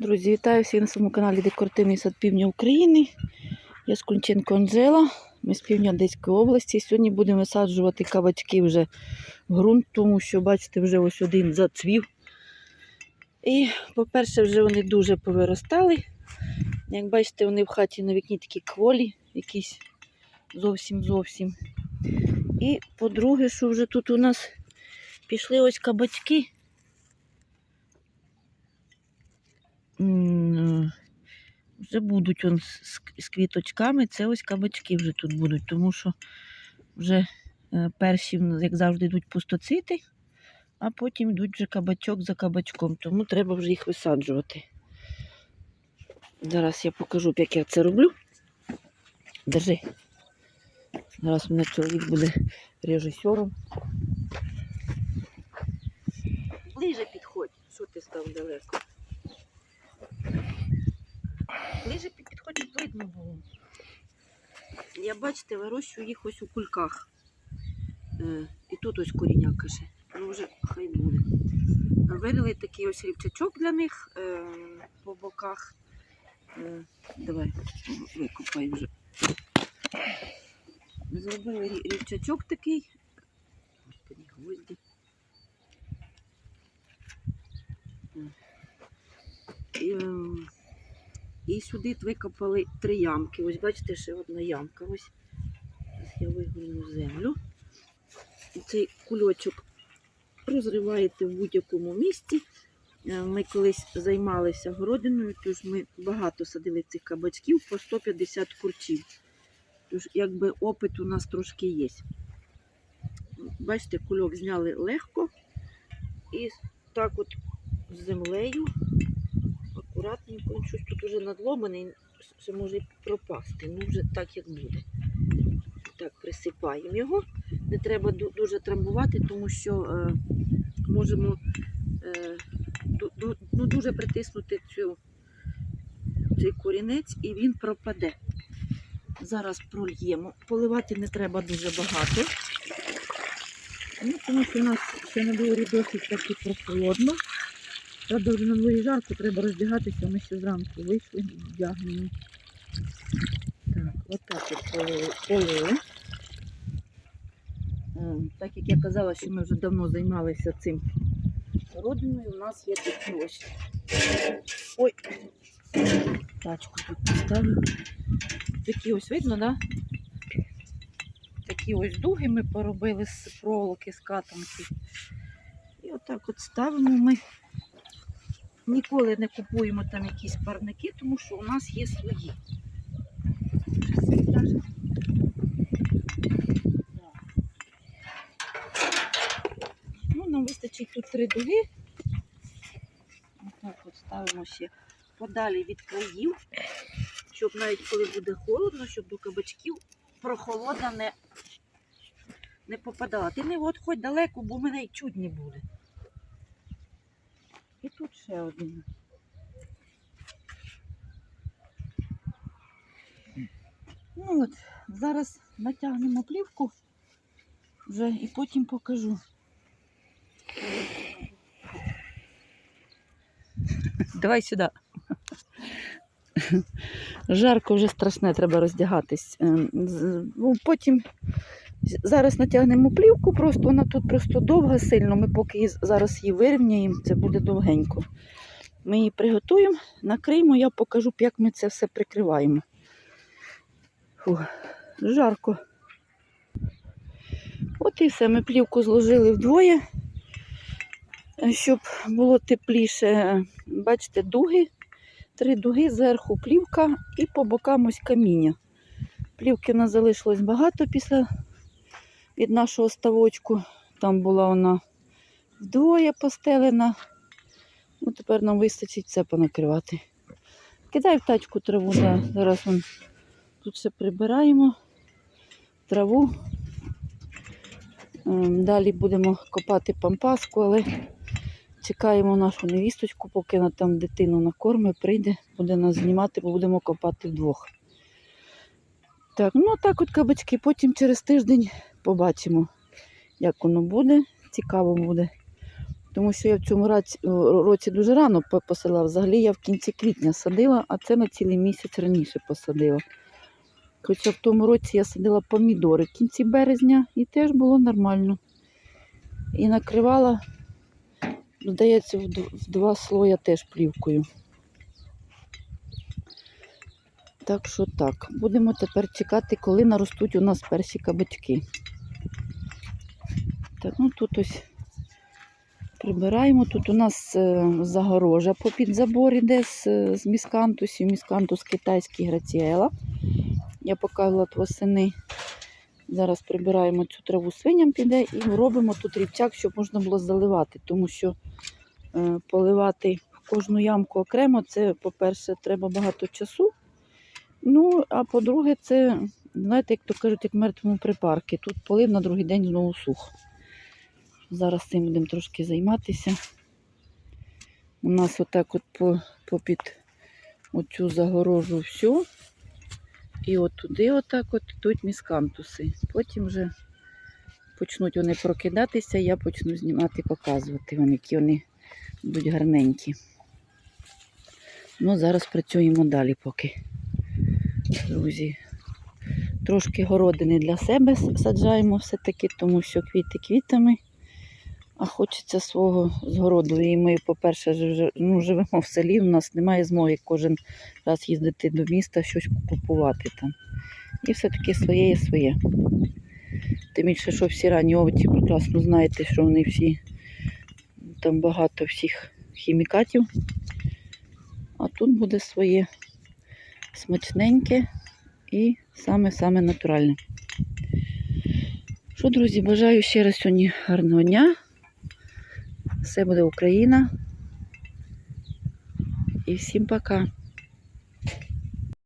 Друзі, вітаю всіх на своєму каналі Декоративний сад Півдня України. Я з Кунченко Анжела. Ми з півдня Одеської області. Сьогодні будемо висаджувати кабачки вже в ґрунт, тому що, бачите, вже ось один зацвів. І, по-перше, вже вони дуже повиростали. Як бачите, вони в хаті на вікні такі кволі, якісь зовсім зовсім. І по-друге, що вже тут у нас пішли ось кабачки. Вже будуть он з, квіточками. Це ось кабачки вже тут будуть, тому що вже е, перші, як завжди, йдуть пустоцвіти, а потім йдуть вже кабачок за кабачком, тому треба вже їх висаджувати. Зараз я покажу, як я це роблю. Держи. Зараз у мене чоловік буде режисером. Ближе підходь, що ти став далеко. Ближе під- підходь, щоб видно було. Я, бачите, вирощую їх ось у кульках. Е, і тут ось коріння каже. Ну вже хай буде. Вирили такий ось рівчачок для них е, по боках. Е, давай, викопай вже. Зробили рівчачок такий. Господи, гвозді. І, ем, і сюди викопали три ямки. Ось бачите, ще одна ямка. Ось я вигорну землю. Цей кульочок розриваєте в будь-якому місці. Е, Ми колись займалися городиною, тож ми багато садили цих кабачків по 150 курчів. Тож, якби опит у нас трошки є. Бачите, кульок зняли легко і так от землею акуратненько, він щось тут уже надломаний, ще може пропасти. Ну, вже так, як буде. Так, присипаємо його. Не треба дуже трамбувати, тому що е, можемо е, ну, дуже притиснути цю, цей корінець і він пропаде. Зараз прольємо. Поливати не треба дуже багато. Ну, тому що у нас ще на дворі досить таки прохолодно. Правда, вже на дворі жарко, треба роздягатися, ми ще зранку вийшли, вдягнені. Так, отак от полили. полили. Е, Так як я казала, що ми вже давно займалися цим родиною, у нас є такі ось. Ой, тачку тут поставлю. Такі ось видно, да? Такі ось дуги ми поробили з проволоки, з катанки. І отак от ставимо ми. Ніколи не купуємо там якісь парники, тому що у нас є свої. Ну, нам вистачить тут три дуги. Отак от ставимо ще подалі від країв, щоб навіть коли буде холодно, щоб до кабачків прохолода не, не попадала. Ти не от хоч далеко, бо мене й чудні буде. І тут ще один. Ну от, зараз натягнемо плівку вже і потім покажу. Давай сюди. Жарко вже страшне, треба роздягатись. Ем, Ну, потім зараз натягнемо плівку, просто вона тут просто довга сильно. Ми поки її зараз її вирівняємо, це буде довгенько. Ми її приготуємо, накриємо, я покажу, як ми це все прикриваємо. Фу, жарко. От і все, ми плівку зложили вдвоє, щоб було тепліше. Бачите, дуги, три дуги, зверху плівка і по бокам ось каміння. Плівки в нас залишилось багато після від нашого ставочку. Там була вона вдвоє постелена. Ну, тепер нам вистачить це понакривати. Кидай в тачку траву, да. зараз вон, тут все прибираємо, траву. Ем, Далі будемо копати пампаску, але чекаємо нашу невісточку, поки вона там дитину накорме, прийде, буде нас знімати, бо будемо копати вдвох. Так, ну так от кабачки. Потім через тиждень побачимо, як воно буде. Цікаво буде. Тому що я в цьому році, дуже рано по- посадила. Взагалі я в кінці квітня садила, а це на цілий місяць раніше посадила. Хоча в тому році я садила помідори в кінці березня і теж було нормально. І накривала, здається, в два слоя теж плівкою. Так що так, будемо тепер чекати, коли наростуть у нас перші кабачки. Ну тут ось прибираємо. Тут у нас е, загорожа попід забор іде з, е, з міскантусів. Міскантус китайський граціела. Я показувала восени. Зараз прибираємо цю траву свиням піде і робимо тут рівчак, щоб можна було заливати, тому що е, поливати кожну ямку окремо, це, по-перше, треба багато часу. Ну, а по-друге, це, знаєте, як то кажуть, як мертвому припарки. Тут полив на другий день знову сух. Зараз цим будемо трошки займатися. У нас отак от по, попід оцю загорожу всю. І от туди отак от йдуть міскантуси. Потім вже почнуть вони прокидатися, я почну знімати, показувати вам, які вони будуть гарненькі. Ну, зараз працюємо далі поки. Друзі. Трошки городини для себе саджаємо все-таки, тому що квіти квітами. А хочеться свого з городу. І ми, по-перше, ну, живемо в селі, у нас немає змоги кожен раз їздити до міста, щось купувати там. І все-таки своє є своє. Тим більше, що всі ранні овочі прекрасно знаєте, що вони всі там багато всіх хімікатів. А тут буде своє смачненьке і саме-саме натуральне. Що, друзі, бажаю ще раз сьогодні гарного дня. Все буде Україна. І всім пока.